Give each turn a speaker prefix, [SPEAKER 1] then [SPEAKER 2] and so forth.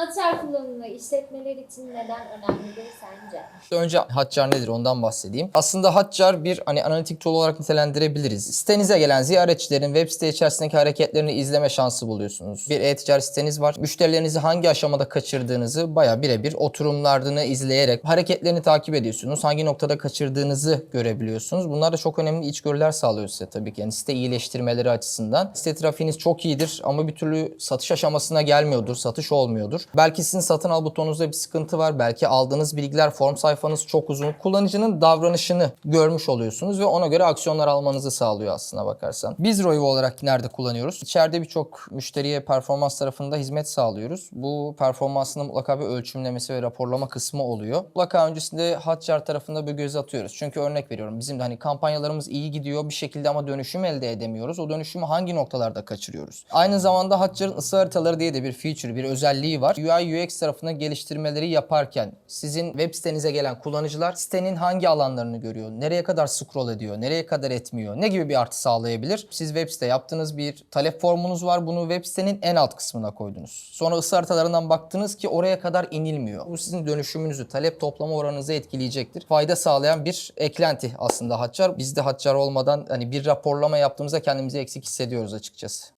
[SPEAKER 1] Hotjar kullanımı işletmeler için neden önemlidir sence?
[SPEAKER 2] Önce Hotjar nedir ondan bahsedeyim. Aslında Hotjar bir hani analitik tool olarak nitelendirebiliriz. Sitenize gelen ziyaretçilerin web site içerisindeki hareketlerini izleme şansı buluyorsunuz. Bir e-ticaret siteniz var. Müşterilerinizi hangi aşamada kaçırdığınızı baya birebir oturumlarını izleyerek hareketlerini takip ediyorsunuz. Hangi noktada kaçırdığınızı görebiliyorsunuz. Bunlar da çok önemli içgörüler sağlıyor size tabii ki. Yani site iyileştirmeleri açısından. Site trafiğiniz çok iyidir ama bir türlü satış aşamasına gelmiyordur, satış olmuyordur. Belki sizin satın al butonunuzda bir sıkıntı var. Belki aldığınız bilgiler, form sayfanız çok uzun. Kullanıcının davranışını görmüş oluyorsunuz ve ona göre aksiyonlar almanızı sağlıyor aslına bakarsan. Biz Roivo olarak nerede kullanıyoruz? İçeride birçok müşteriye performans tarafında hizmet sağlıyoruz. Bu performansını mutlaka bir ölçümlemesi ve raporlama kısmı oluyor. Mutlaka öncesinde Hotjar tarafında bir göz atıyoruz. Çünkü örnek veriyorum bizim de hani kampanyalarımız iyi gidiyor bir şekilde ama dönüşüm elde edemiyoruz. O dönüşümü hangi noktalarda kaçırıyoruz? Aynı zamanda Hotjar'ın ısı haritaları diye de bir feature, bir özelliği var. UI UX tarafında geliştirmeleri yaparken sizin web sitenize gelen kullanıcılar sitenin hangi alanlarını görüyor? Nereye kadar scroll ediyor? Nereye kadar etmiyor? Ne gibi bir artı sağlayabilir? Siz web site yaptığınız bir talep formunuz var. Bunu web sitenin en alt kısmına koydunuz. Sonra ısı haritalarından baktınız ki oraya kadar inilmiyor. Bu sizin dönüşümünüzü, talep toplama oranınızı etkileyecektir. Fayda sağlayan bir eklenti aslında Hotjar. Biz de Hotjar olmadan hani bir raporlama yaptığımızda kendimizi eksik hissediyoruz açıkçası.